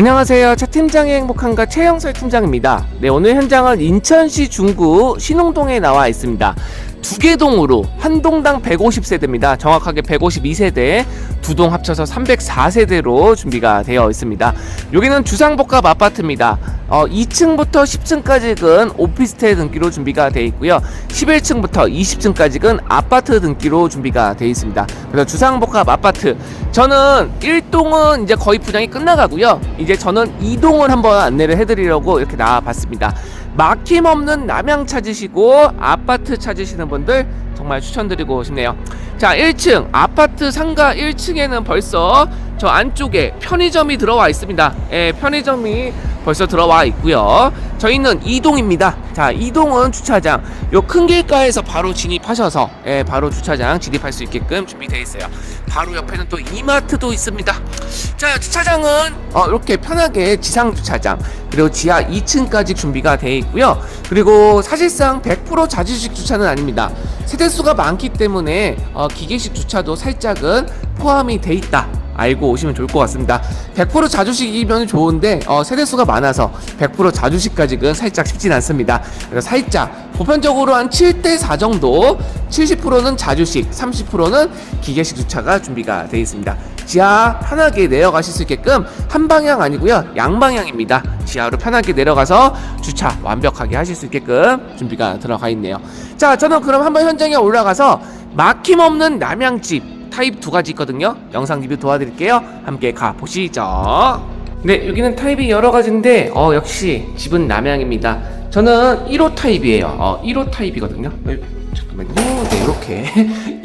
안녕하세요. 차 팀장의 행복한가 최영설 팀장입니다. 네, 오늘 현장은 인천시 중구 신흥동에 나와 있습니다. 두 개 동으로 한 동당 150세대입니다. 정확하게 152세대, 두 동 합쳐서 304세대로 준비가 되어 있습니다. 여기는 주상복합 아파트입니다. 어, 2층부터 10층까지는 오피스텔 등기로 준비가 되어 있고요. 11층부터 20층까지는 아파트 등기로 준비가 되어 있습니다. 그래서 주상복합 아파트. 저는 1동은 이제 거의 분양이 끝나가고요. 이제 저는 2동을 한번 안내를 해드리려고 이렇게 나와봤습니다. 막힘없는 남양 찾으시고 아파트 찾으시는 분들 정말 추천드리고 싶네요. 자, 1층 아파트 상가 1층에는 벌써 저 안쪽에 편의점이 들어와 있습니다. 예, 편의점이 벌써 들어와 있고요. 저희는 2동입니다. 자, 2동은 주차장 요 큰 길가에서 바로 진입하셔서 예, 바로 주차장 진입할 수 있게끔 준비되어 있어요. 바로 옆에는 또 이마트도 있습니다. 자, 주차장은 어, 이렇게 편하게 지상 주차장 그리고 지하 2층까지 준비가 되어 있고요. 그리고 사실상 100% 자주식 주차는 아닙니다. 세대수가 많기 때문에 어, 기계식 주차도 살짝은 포함이 돼 있다. 알고 오시면 좋을 것 같습니다. 100% 자주식이면 좋은데 어, 세대수가 많아서 100% 자주식까지는 살짝 쉽진 않습니다. 그래서 살짝 보편적으로 한 7대 4 정도 70%는 자주식, 30%는 기계식 주차가 준비가 되어 있습니다. 지하 편하게 내려가실 수 있게끔 한 방향 아니고요 양방향입니다. 지하로 편하게 내려가서 주차 완벽하게 하실 수 있게끔 준비가 들어가 있네요. 자, 저는 그럼 한번 현장에 올라가서 막힘없는 남양집 타입 두 가지 있거든요. 영상 리뷰 도와드릴게요. 함께 가 보시죠. 네, 여기는 타입이 여러 가지인데 어 역시 집은 남양입니다. 저는 1호 타입이에요. 어 1호 타입이거든요. 어, 잠깐만요. 네, 이렇게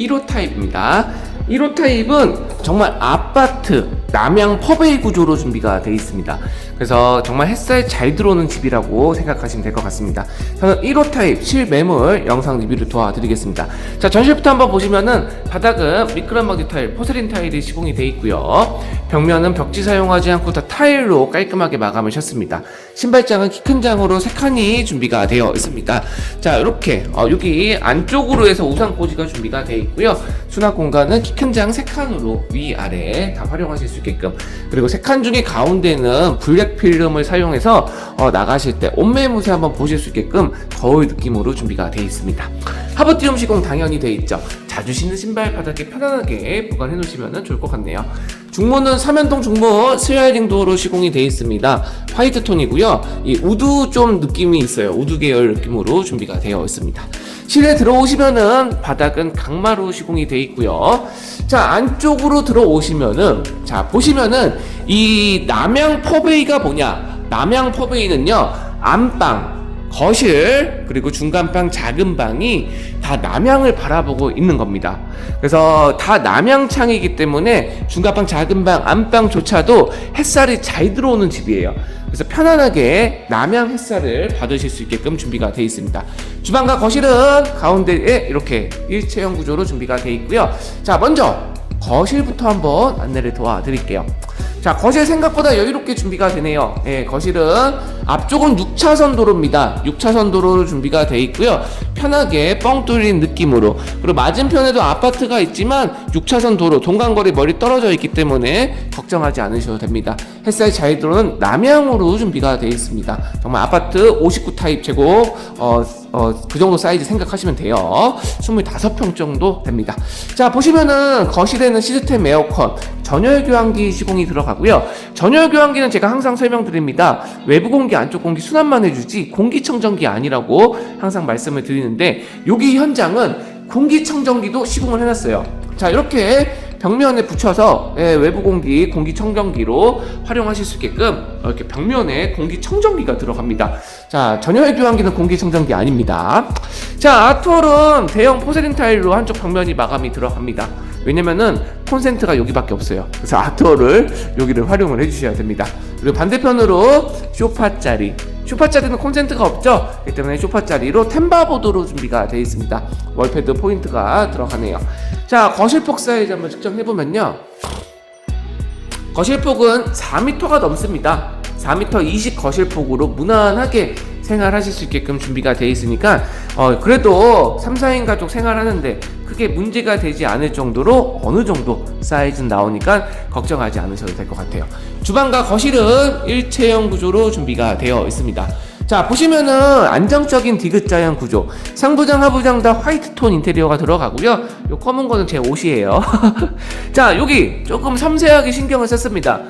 1호 타입입니다. 1호 타입은 정말 아파트 남양 퍼베이 구조로 준비가 되어 있습니다. 그래서 정말 햇살 잘 들어오는 집이라고 생각하시면 될 것 같습니다. 저는 1호 타입 실매물 영상 리뷰를 도와드리겠습니다. 자, 전실부터 한번 보시면은 바닥은 미끄럼막 타일, 포세린 타일이 시공이 되어 있고요. 벽면은 벽지 사용하지 않고 다 타일로 깔끔하게 마감을 셨습니다. 신발장은 키 큰 장으로 세 칸이 준비가 되어 있습니다. 자, 이렇게 어, 여기 안쪽으로 해서 우산 꽂이가 준비가 되어 있고요. 수납 공간은 키 큰 장 세 칸으로 위 아래 다 활용하실 수 있게끔 그리고 세 칸 중에 가운데는 블랙 필름을 사용해서 어, 나가실 때 옷매무새 한번 보실 수 있게끔 거울 느낌으로 준비가 되어 있습니다. 하부티움 시공 당연히 되어 있죠. 자주 신는 신발 바닥에 편안하게 보관해 놓으시면 좋을 것 같네요. 중문은 삼연동 중문 슬라이딩 도어로 시공이 되어 있습니다. 화이트 톤이고요. 이 우드 좀 느낌이 있어요. 우드 계열 느낌으로 준비가 되어 있습니다. 실내 들어오시면은 바닥은 강마루 시공이 되어 있고요. 자 안쪽으로 들어오시면은 자 보시면은 이 남양 퍼베이가 뭐냐? 남양 퍼베이는요 안방 거실 그리고 중간방 작은 방이 다 남양을 바라보고 있는 겁니다. 그래서 다 남양창이기 때문에 중간방 작은 방 안방조차도 햇살이 잘 들어오는 집이에요. 그래서 편안하게 남양 햇살을 받으실 수 있게끔 준비가 되어 있습니다. 주방과 거실은 가운데에 이렇게 일체형 구조로 준비가 되어 있고요. 자 먼저 거실부터 한번 안내를 도와드릴게요. 자, 거실 생각보다 여유롭게 준비가 되네요. 예, 거실은 앞쪽은 6차선 도로입니다. 6차선 도로로 준비가 되어 있고요. 편하게 뻥 뚫린 느낌으로. 그리고 맞은편에도 아파트가 있지만 6차선 도로, 동간거리 멀리 떨어져 있기 때문에 걱정하지 않으셔도 됩니다. 햇살 잘 들어오는 남향으로 준비가 되어 있습니다. 정말 아파트 59 타입 제곱, 어, 어, 그 정도 사이즈 생각하시면 돼요. 25평 정도 됩니다. 자, 보시면은 거실에는 시스템 에어컨, 전열 교환기 시공이 들어가고요. 전열 교환기는 제가 항상 설명드립니다. 외부 공기, 안쪽 공기 순환만 해주지 공기청정기 아니라고 항상 말씀을 드리는데 여기 현장은 공기청정기도 시공을 해놨어요. 자, 이렇게 벽면에 붙여서 예, 외부 공기 공기청정기로 활용하실 수 있게끔 이렇게 벽면에 공기청정기가 들어갑니다. 자, 전열 교환기는 공기청정기 아닙니다. 자, 아트월은 대형 포세린 타일로 한쪽 벽면이 마감이 들어갑니다. 왜냐면은 콘센트가 여기밖에 없어요. 그래서 아트월을 여기를 활용을 해주셔야 됩니다. 그리고 반대편으로 쇼파 자리. 자리는 콘센트가 없죠. 그렇기 때문에 자리로 템바보드로 준비가 되어 있습니다. 월패드 포인트가 들어가네요. 자, 거실폭 사이즈 한번 측정해 보면요. 거실폭은 4m가 넘습니다. 4m 20 거실폭으로 무난하게 생활하실 수 있게끔 준비가 되어 있으니까 어, 그래도 3, 4인 가족 생활하는데 크게 문제가 되지 않을 정도로 어느 정도 사이즈는 나오니까 걱정하지 않으셔도 될 것 같아요. 주방과 거실은 일체형 구조로 준비가 되어 있습니다. 자 보시면은 안정적인 디귿자형 구조 상부장 하부장 다 화이트 톤 인테리어가 들어가고요 요 검은 거는 제 옷이에요 자 여기 조금 섬세하게 신경을 썼습니다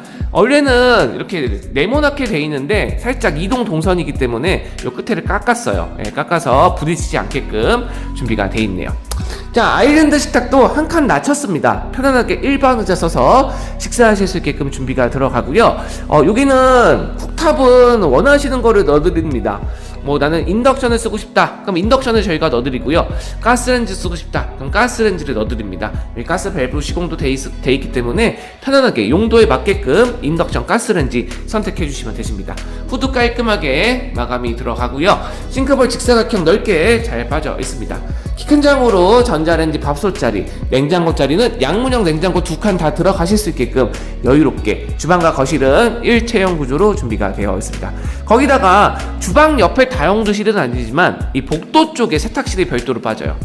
원래는 이렇게 네모나게 돼 있는데 살짝 이동 동선이기 때문에 요 끝에를 깎았어요. 예, 깎아서 부딪히지 않게끔 준비가 돼 있네요. 자 아일랜드 식탁도 한 칸 낮췄습니다. 편안하게 일반 의자 써서 식사하실 수 있게끔 준비가 들어가고요. 어 여기는 쿡탑은 원하시는 거를 넣어드립니다 뭐 나는 인덕션을 쓰고 싶다. 그럼 인덕션을 저희가 넣어드리고요. 가스렌지 쓰고 싶다. 그럼 가스렌지를 넣어드립니다. 가스 밸브 시공도 돼, 있, 돼 있기 때문에 편안하게 용도에 맞게끔 인덕션 가스렌지 선택해 주시면 되십니다. 후드 깔끔하게 마감이 들어가고요. 싱크볼 직사각형 넓게 잘 빠져 있습니다. 키 큰 장으로 전자레인지 밥솥 자리 냉장고 자리는 양문형 냉장고 두 칸 다 들어가실 수 있게끔 여유롭게 주방과 거실은 일체형 구조로 준비가 되어 있습니다. 거기다가 주방 옆에 다용도실은 아니지만 이 복도 쪽에 세탁실이 별도로 빠져요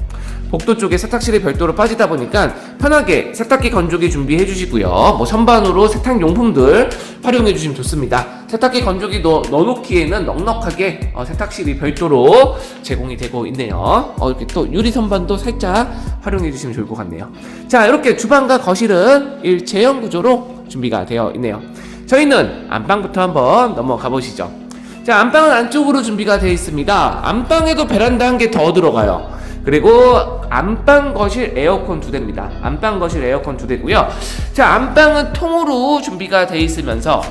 복도 쪽에 세탁실이 별도로 빠지다 보니까 편하게 세탁기 건조기 준비해 주시고요. 뭐 선반으로 세탁 용품들 활용해 주시면 좋습니다. 세탁기 건조기 넣, 넣어놓기에는 넉넉하게 어, 세탁실이 별도로 제공이 되고 있네요. 어, 이렇게 또 유리 선반도 살짝 활용해 주시면 좋을 것 같네요. 자, 이렇게 주방과 거실은 일체형 구조로 준비가 되어 있네요. 저희는 안방부터 한번 넘어가 보시죠. 자, 안방은 안쪽으로 준비가 되어 있습니다. 안방에도 베란다 한 개 더 들어가요. 그리고 안방 거실 에어컨 두 대입니다. 안방 거실 에어컨 두 대고요. 자, 안방은 통으로 준비가 돼 있으면서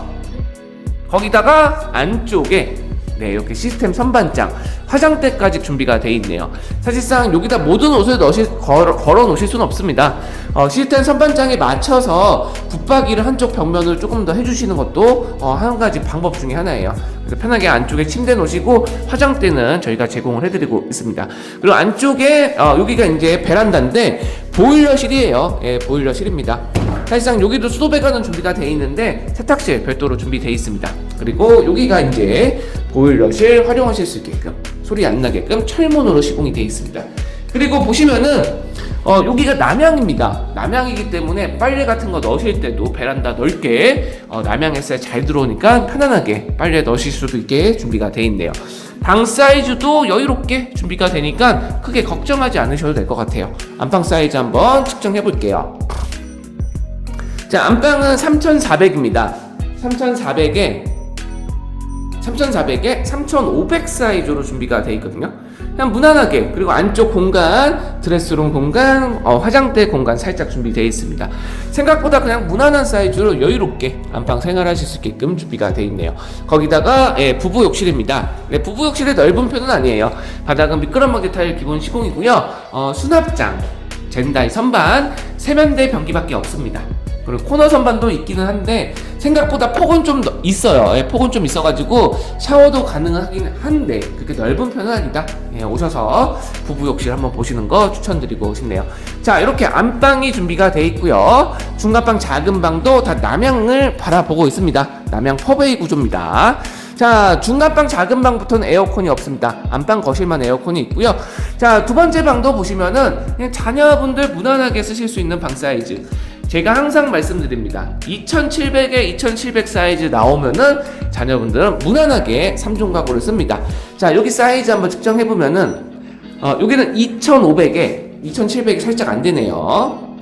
거기다가 안쪽에 네, 이렇게 시스템 선반장, 화장대까지 준비가 돼 있네요. 사실상 여기다 모든 옷을 넣으실, 걸어, 걸어 놓으실 수는 없습니다. 어, 시스템 선반장에 맞춰서 붙박이를 한쪽 벽면을 조금 더 해주시는 것도 어, 한 가지 방법 중에 하나예요. 그래서 편하게 안쪽에 침대 놓으시고 화장대는 저희가 제공을 해드리고 있습니다. 그리고 안쪽에 어, 여기가 이제 베란다인데 보일러실이에요. 예, 보일러실입니다. 사실상 여기도 수도 배관은 준비가 돼 있는데 세탁실 별도로 준비되어 있습니다. 그리고 여기가 이제 보일러실 활용하실 수 있게끔 소리 안 나게끔 철문으로 시공이 되어 있습니다. 그리고 보시면은 어, 여기가 남향입니다. 남향이기 때문에 빨래 같은 거 넣으실 때도 베란다 넓게 어, 남향 햇살 잘 들어오니까 편안하게 빨래 넣으실 수도 있게 준비가 되어 있네요. 방 사이즈도 여유롭게 준비가 되니까 크게 걱정하지 않으셔도 될 것 같아요. 안방 사이즈 한번 측정해 볼게요. 자, 안방은 3,400입니다. 3,400에 3,400에 3,500 사이즈로 준비가 되어 있거든요. 그냥 무난하게 그리고 안쪽 공간, 드레스룸 공간, 어, 화장대 공간 살짝 준비되어 있습니다. 생각보다 그냥 무난한 사이즈로 여유롭게 안방 생활하실 수 있게끔 준비가 되어 있네요. 거기다가 예, 부부 욕실입니다. 네, 부부 욕실의 넓은 편은 아니에요. 바닥은 미끄럼막이 타일 기본 시공이고요. 어, 수납장, 젠다이 선반, 세면대 변기밖에 없습니다. 그리고 코너 선반도 있기는 한데 생각보다 폭은 좀 더- 있어요. 예, 폭은 좀 있어가지고 샤워도 가능하긴 한데 그렇게 넓은 편은 아니다. 예, 오셔서 부부 욕실 한번 보시는 거 추천드리고 싶네요. 자 이렇게 안방이 준비가 돼 있고요. 중간방 작은 방도 다 남향을 바라보고 있습니다. 남향 퍼베이 구조입니다. 자, 중간방 작은 방부터는 에어컨이 없습니다. 안방 거실만 에어컨이 있고요. 자, 두 번째 방도 보시면은 그냥 자녀분들 무난하게 쓰실 수 있는 방 사이즈. 제가 항상 말씀드립니다. 2700에 2700 사이즈 나오면은 자녀분들은 무난하게 3종 가구를 씁니다. 자, 여기 사이즈 한번 측정해 보면은 어, 여기는 2500에 2700이 살짝 안 되네요.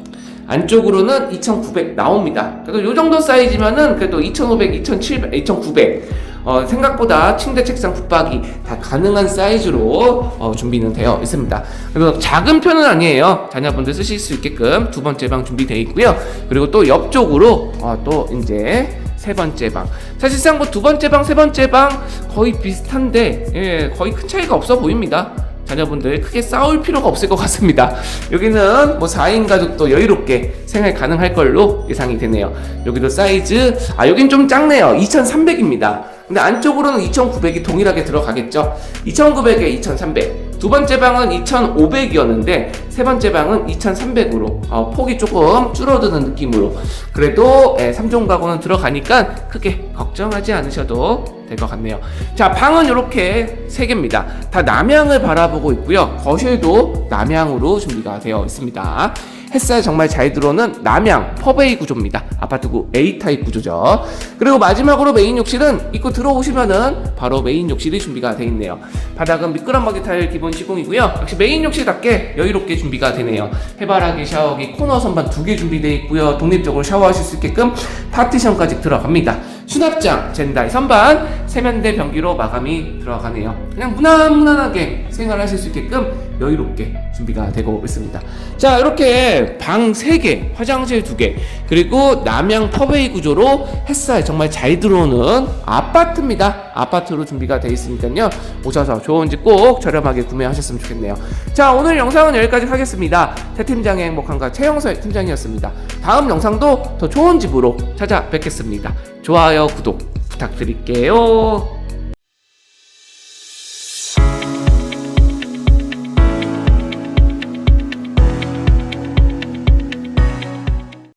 안쪽으로는 2,900 나옵니다. 그래도 이 정도 사이즈면은 그래도 2,500, 2,700, 2,900 어, 생각보다 침대, 책상, 붙박이 다 가능한 사이즈로 어, 준비는 되어 있습니다. 그리고 작은 편은 아니에요. 자녀분들 쓰실 수 있게끔 두 번째 방 준비되어 있고요. 그리고 또 옆쪽으로 어, 또 이제 세 번째 방. 사실상 뭐 두 번째 방, 세 번째 방 거의 비슷한데 예, 거의 큰 차이가 없어 보입니다. 자녀분들 크게 싸울 필요가 없을 것 같습니다. 여기는 뭐 4인 가족도 여유롭게 생활 가능할 걸로 예상이 되네요. 여기도 사이즈, 아, 여긴 좀 작네요. 2300입니다. 근데 안쪽으로는 2900이 동일하게 들어가겠죠. 2900에 2300. 두 번째 방은 2,500이었는데 세 번째 방은 2,300으로 어, 폭이 조금 줄어드는 느낌으로 그래도 예, 3종 가구는 들어가니까 크게 걱정하지 않으셔도 될 것 같네요. 자, 방은 이렇게 세 개입니다. 다 남향을 바라보고 있고요. 거실도 남향으로 준비가 되어 있습니다. 햇살 정말 잘 들어오는 남향 퍼베이 구조입니다. 아파트구 A 타입 구조죠. 그리고 마지막으로 메인 욕실은 입구 들어오시면은 바로 메인 욕실이 준비가 되어 있네요. 바닥은 미끄럼막이 타일 기본 시공이고요. 역시 메인 욕실답게 여유롭게 준비가 되네요. 해바라기 샤워기 코너 선반 두 개 준비되어 있고요. 독립적으로 샤워하실 수 있게끔 파티션까지 들어갑니다. 수납장, 젠다이 선반, 세면대 변기로 마감이 들어가네요. 그냥 무난 무난하게 생활하실 수 있게끔 여유롭게 준비가 되고 있습니다. 자, 이렇게 방 3개, 화장실 2개, 그리고 남양 퍼베이 구조로 햇살 정말 잘 들어오는 아파트입니다. 아파트로 준비가 되어 있으니까요. 오셔서 좋은 집 꼭 저렴하게 구매하셨으면 좋겠네요. 자, 오늘 영상은 여기까지 하겠습니다. 새 팀장의 행복한가 최영설 팀장이었습니다. 다음 영상도 더 좋은 집으로 찾아뵙겠습니다. 좋아요, 구독 부탁드릴게요.